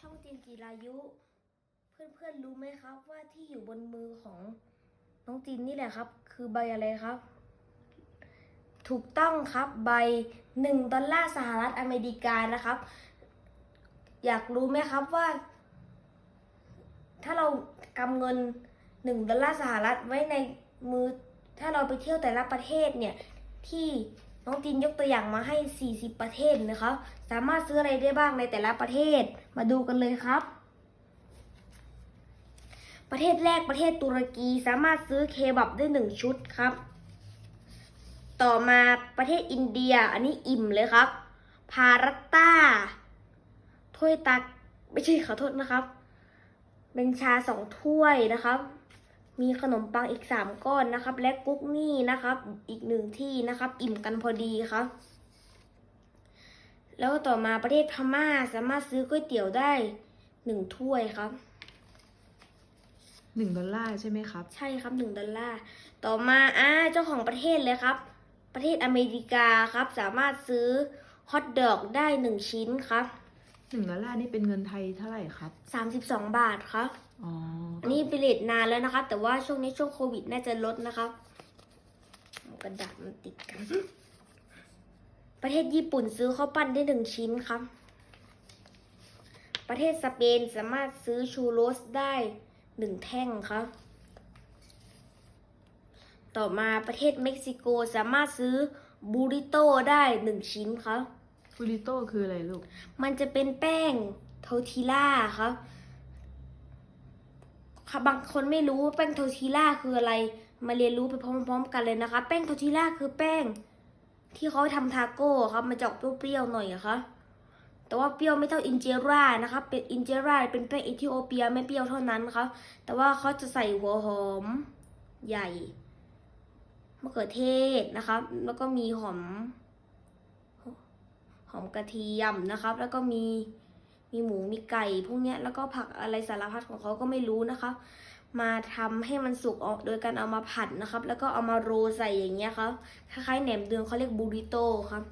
ช่องจีนจีรายุ เพื่อนๆรู้ไหมครับ ว่าที่อยู่บนมือของน้องจีนนี่แหละครับ คือใบอะไรครับ ถูกต้องครับใบหนึ่งดอลลาร์สหรัฐอเมริกานะครับ อยากรู้ไหมครับว่า ถ้าเรากำเงินหนึ่งดอลลาร์สหรัฐไว้ในมือถ้าเราไปเที่ยวแต่ละประเทศเนี่ยที่ น้องจีนยกตัวอย่างมาให้ 40 ประเทศนะครับ สามารถซื้ออะไรได้บ้างในแต่ละประเทศ มาดูกันเลยครับ ประเทศแรกประเทศตุรกีสามารถซื้อเคบับได้หนึ่งชุดครับ ต่อมาประเทศอินเดียอันนี้อิ่มเลยครับ พารัตตาถ้วยตักไม่ใช่ขอโทษนะครับ เป็นชาสองถ้วยนะครับ มีขนมปังอีกสามก้อนนะครับ และกุ๊กนี่นะครับ อีกหนึ่งที่นะครับ อิ่มกันพอดีครับ แล้วต่อมาประเทศพม่าสามารถซื้อก๋วยเตี๋ยวได้หนึ่งถ้วยครับหนึ่งดอลลาร์ใช่ไหมครับ ใช่ครับหนึ่งดอลลาร์ต่อมาอ่าเจ้าของประเทศเลยครับ ประเทศอเมริกาครับ สามารถซื้อฮอทดอกได้หนึ่งชิ้นครับ หนึ่งดอลลาร์นี่เป็นเงินไทยเท่าไหร่ครับสามสิบสองบาทครับ อ๋ออันนี้เป็นเลทนานแล้วนะครับ แต่ว่าช่วงนี้ช่วงโควิดน่าจะลดนะครับเอากระดาษมันติดกัน ประเทศญี่ปุ่นซื้อข้าวปั้นได้หนึ่งชิ้นครับ ประเทศสเปนสามารถซื้อชูโรสได้หนึ่งแท่งครับ ต่อมาประเทศเม็กซิโกสามารถซื้อบูริโต้ได้หนึ่งชิ้นครับ ฟูริโต้คืออะไรลูก มันจะเป็นแป้งโททิล่าครับค่ะบางคนไม่รู้ว่าแป้งโททิล่าคืออะไร มาเรียนรู้ไปพร้อมๆ กันเลยนะคะ แป้งโททิล่าคือแป้ง ที่เขาทำทาโก้ครับมันจะออกเปรี้ยวๆหน่อยอะคะแต่ว่าเปรี้ยวไม่เท่าอินเจรานะคะเป็นอินเจราเป็นแป้งเอธิโอเปียไม่เปรี้ยวเท่านั้นครับแต่ว่าเขาจะใส่หัวหอมใหญ่มะเขือเทศนะครับแล้วก็มีหอม หอมกระเทียมนะครับ แล้วก็มีมีหมูมีไก่พวกเนี้ยแล้วก็ผักอะไรสารพัดของเขาก็ไม่รู้นะคะ มาทำให้มันสุกออกโดยการเอามาผัดนะครับ แล้วก็เอามาโรยใส่อย่างเงี้ยครับคล้ายๆแหนมเนืองเขาเรียกบูริโต้ครับ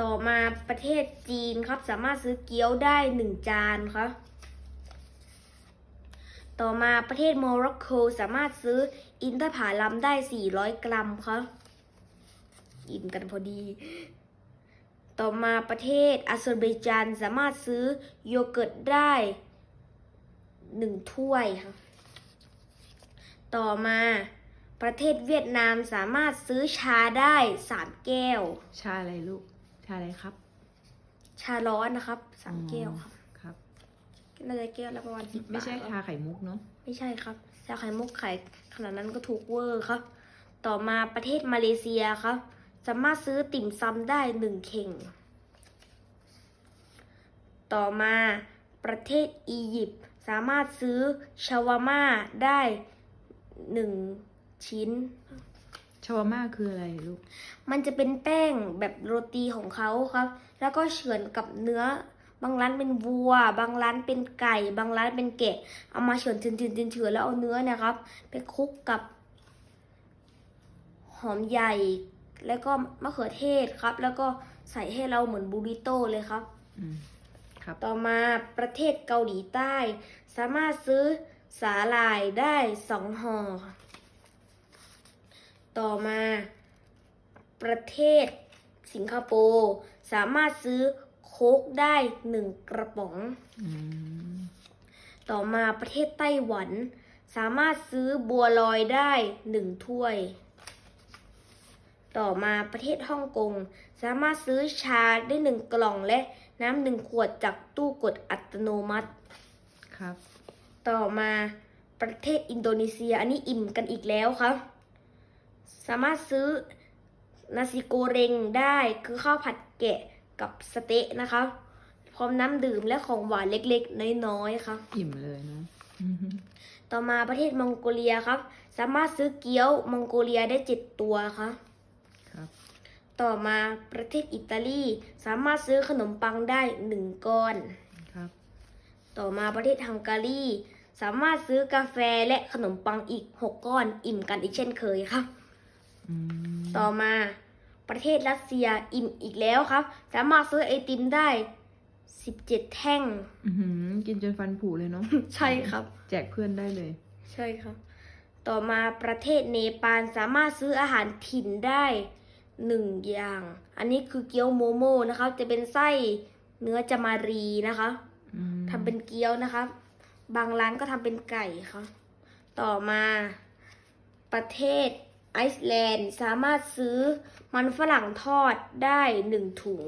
ต่อมาประเทศจีนครับ สามารถซื้อเกี๊ยวได้หนึ่งจานครับต่อมาประเทศโมร็อกโกสามารถซื้ออินทผลัมได้ 400 กรัมครับ อิ่มกันพอดี ต่อมาประเทศอาเซอร์ไบจานสามารถซื้อโยเกิร์ตได้หนึ่งถ้วยครับต่อมาประเทศเวียดนามสามารถซื้อชาได้สามแก้ว ชาอะไรลูก ชาอะไรครับ ชาร้อนนะครับสามแก้วครับครับน่าจะแก้วละประมาณสิบไม่ใช่บาทชาไข่มุกเนาะไม่ใช่ครับชาไข่มุกไข่ขนาดนั้นก็ถูกเวอร์ครับ ต่อมาประเทศมาเลเซียครับ สามารถซื้อติ่มซำได้หนึ่งเข่ง ต่อมาประเทศอียิปต์สามารถซื้อชาวาม่าได้หนึ่งชิ้น ชาวาม่าคืออะไรลูก มันจะเป็นแป้งแบบโรตีของเขาครับ แล้วก็เฉือนกับเนื้อ บางร้านเป็นวัว บางร้านเป็นไก่ บางร้านเป็นแกะ เอามาเฉือนเฉือนเฉือนเฉือนเฉือนแล้วเอาเนื้อเนี่ยครับ ไปคลุกกับ หอมใหญ่ แล้วก็มะเขือเทศครับ แล้วก็ใส่ให้เราเหมือนบูริโต้เลยครับอืมครับ ต่อมาประเทศเกาหลีใต้ สามารถซื้อสาหร่ายได้สองห่อค่ะต่อมา ประเทศสิงคโปร์สามารถซื้อโค้กได้หนึ่งกระป๋องอืมต่อมาประเทศไต้หวัน สามารถซื้อบัวลอยได้หนึ่งถ้วย ต่อมาประเทศฮ่องกงสามารถซื้อชาได้หนึ่งกล่องและน้ำหนึ่งขวดจากตู้กดอัตโนมัติ ครับ ต่อมาประเทศอินโดนีเซีย อันนี้อิ่มกันอีกแล้วครับ สามารถซื้อนาซิโกเรงได้คือข้าวผัดแกะกับสเต๊ะนะคะพร้อมน้ำดื่มและของหวานเล็กๆ น้อยๆครับอิ่มเลยเนาะอืมต่อมาประเทศมองโกเลียครับ สามารถซื้อเกี๊ยวมองโกเลียได้เจ็ดตัวครับ ครับ ต่อมาประเทศอิตาลีสามารถซื้อขนมปังได้หนึ่งก้อนครับ ต่อมาประเทศฮังการีสามารถซื้อกาแฟและขนมปังอีกหกก้อนอิ่มกันอีกเช่นเคยครับอืมต่อมาประเทศรัสเซียอิ่มอีกแล้วครับ สามารถซื้อไอติมได้สิบเจ็ดแท่งอื้อหือกินจนฟันผุเลยเนาะใช่ครับ แจกเพื่อนได้เลย ใช่ครับ ต่อมาประเทศเนปาลสามารถซื้ออาหารถิ่นได้ หนึ่งอย่าง อันนี้คือเกี๊ยวโมโมนะคะ จะเป็นไส้เนื้อจามารีนะคะอืมทำเป็นเกี๊ยวนะคะ บางร้านก็ทำเป็นไก่ค่ะ ต่อมาประเทศไอซ์แลนด์สามารถซื้อมันฝรั่งทอดได้หนึ่งถุง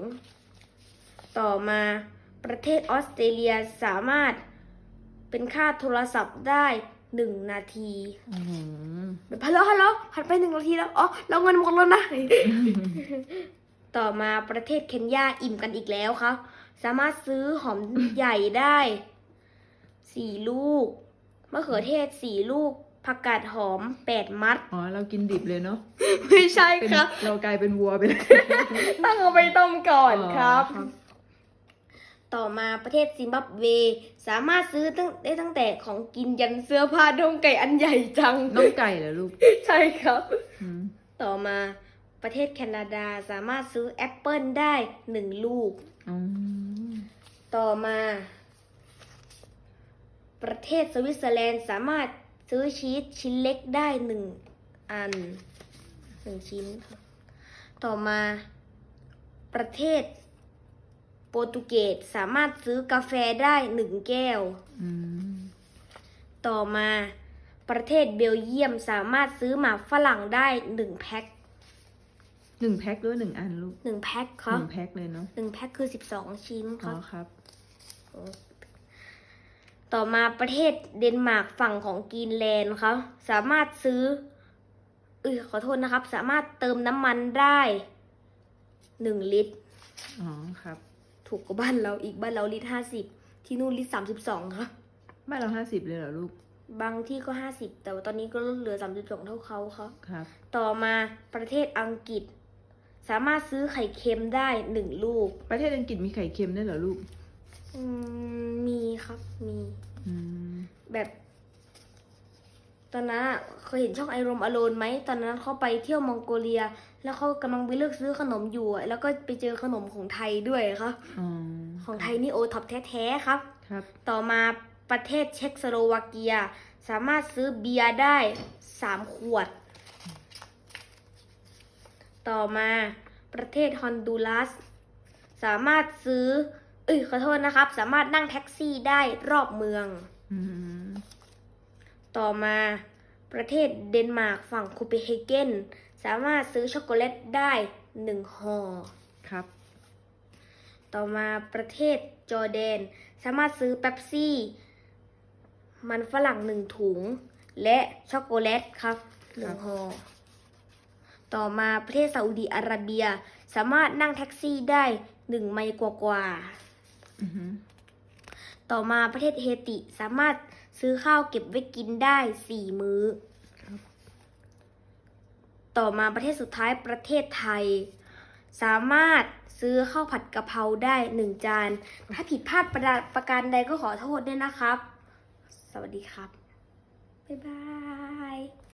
ต่อมาประเทศออสเตรเลียสามารถเป็นค่าโทรศัพท์ได้ หนึ่งนาทีโอ้โหแบบฮัลโหลฮัลโหลผ่านไปหนึ่งนาทีแล้วอ๋อเราเงินหมดแล้วนะ ต่อมาประเทศเคนยาอิ่มกันอีกแล้วครับ สามารถซื้อหอม ใหญ่ได้สี่ลูกมะเขือเทศสี่ลูกผักกาดหอมแปดมัด อ๋อเรากินดิบเลยเนาะไม่ใช่เป็นครับ เรากลายเป็นวัวไปเลยต้องเอาไปต้มก่อนครับครับ ต่อมาประเทศซิมบับเว สามารถซื้อตั้งได้ตั้งแต่ของกินยันเสื้อผ้าดมไก่อันใหญ่จัง น้องไก่เหรอลูกใช่ครับ อืมต่อมาประเทศแคนาดาสามารถซื้อแอปเปิลได้หนึ่งลูกอ๋อต่อมา ประเทศสวิตเซอร์แลนด์สามารถซื้อชีสชิ้นเล็กได้หนึ่งอันหนึ่งชิ้นค่ะต่อมา ประเทศ โปรตุเกสสามารถซื้อกาแฟได้หนึ่งแก้ว อืมต่อมา ประเทศเบลเยียมสามารถซื้อหมากฝรั่งได้หนึ่งแพ็คหนึ่งแพ็คหรือว่าหนึ่งอันลูกหนึ่งแพ็คคหรับนึ่งแพ็คเลยเนาะหนึ่งแพ็คคือสิบสองชิ้นคอ๋รัอบครับ ต่อมาประเทศเดนมาร์กฝั่งของกรีนแลนด์ครับสามารถซื้อเออขอโทษนะครับ สามารถเติมน้ำมันได้หนึ่งลิตร อ๋อครับ ถูกกว่าบ้านเราอีกบ้านเราลิตรห้าสิบที่นู่นลิตรสามสิบสองครับบ้านเราห้าสิบเลยเหรอลูก บางที่ก็ห้าสิบแต่ว่าตอนนี้ก็ลดเหลือสามสิบสองเท่าเขาครับครับ ต่อมาประเทศอังกฤษ สามารถซื้อไข่เค็มได้หนึ่งลูก ประเทศอังกฤษมีไข่เค็มด้วยเหรอลูก อืมมีครับมี อืม แบบ ตอนนั้นอะ เคยเห็นช่องไอรมอโลนไหมตอนนั้นเขาไปเที่ยวมองโกเลีย แล้วเขากำลังไปเลือกซื้อขนมอยู่อะแล้วก็ไปเจอขนมของไทยด้วยครับอ๋อของไทยนี่โอท็อปแท้ๆครับครับ ต่อมาประเทศเช็กสโลวาเกีย สามารถซื้อเบียร์ได้สามขวด ต่อมาประเทศฮอนดูรัส สามารถซื้อ เอ้ยขอโทษนะครับ สามารถนั่งแท็กซี่ได้รอบเมืองอืมต่อมา ประเทศเดนมาร์กฝั่งโคเปนเฮเกนสามารถซื้อช็อกโกแลตได้หนึ่งห่อครับ ต่อมาประเทศจอร์แดน สามารถซื้อเป๊ปซี่ มันฝรั่งหนึ่งถุง และช็อกโกแลตครับหนึ่งห่อต่อมาประเทศซาอุดีอาระเบีย สามารถนั่งแท็กซี่ได้หนึ่งไมล์กว่าๆอือหือต่อมาประเทศเฮติสามารถ ซื้อข้าวเก็บไว้กินได้สี่มื้อ ต่อมาประเทศสุดท้ายประเทศไทย สามารถซื้อข้าวผัดกะเพราได้หนึ่งจาน ถ้าผิดพลาดประประการใดก็ขอโทษด้วยนะครับ สวัสดีครับ บ๊ายบาย